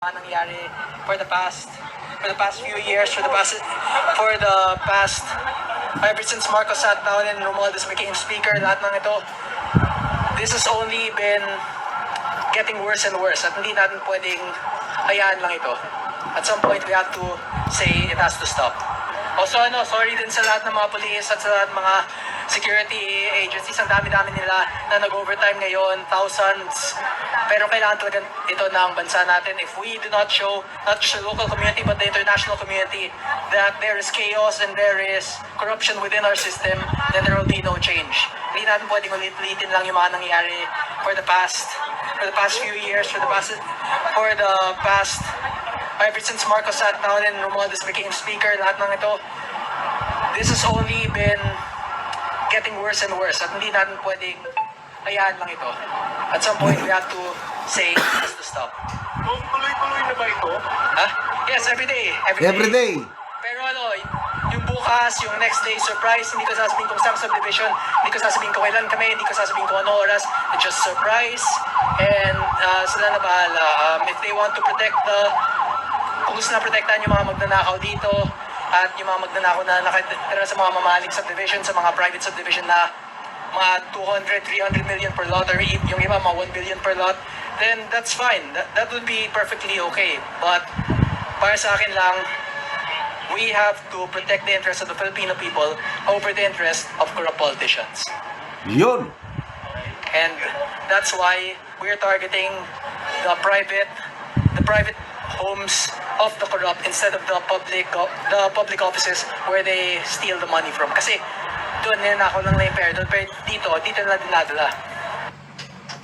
nangyari for the past for the past few years, for the past for the past ever since Marcos sat down and Romualdez became speaker, lahat ng ito, this has only been getting worse and worse at hindi natin pwedeng hayaan lang ito. At some point, we have to say it has to stop. Also, ano, sorry din sa lahat ng mga police at sa lahat ng mga security agencies. Ang dami-dami nila na nag-overtime ngayon, thousands. Pero kailangan talaga ito ng bansa natin. If we do not show, not just the local community, but the international community, that there is chaos and there is corruption within our system, then there will be no change. Hindi natin pwedeng ulit-ulitin lang yung mga nangyayari for the past for the past few years, for the past for the past ever since Marcos sat down and Romualdez became speaker, lahat ng ito, this has only been getting worse and worse at hindi natin pwedeng hayaan lang ito. At some point, we have to say it has to stop. Kung tuloy-tuloy na ba ito? Ha? Yes, every day. Every day. Every day. Pero ano, yung bukas, yung next day surprise, hindi ko sasabihin kung saan subdivision, hindi ko sasabihin kung kailan kami, hindi ko sasabihin kung ano oras. It's just surprise. And uh, sila na bahala. Um, if they want to protect the, kung gusto na protektahan yung mga magnanakaw dito, at yung mga magnanakaw na nakatira sa mga mamahaling subdivision, sa mga private subdivision na mga 200, 300 million per lot or yung iba mga 1 billion per lot, then that's fine. That, that would be perfectly okay. But para sa akin lang, we have to protect the interests of the Filipino people over the interests of corrupt politicians. Yun. And that's why we're targeting the private the private homes of the corrupt instead of the public the public offices where they steal the money from. Kasi doon nila ako lang na yung doon, pero dito, dito na dinadala.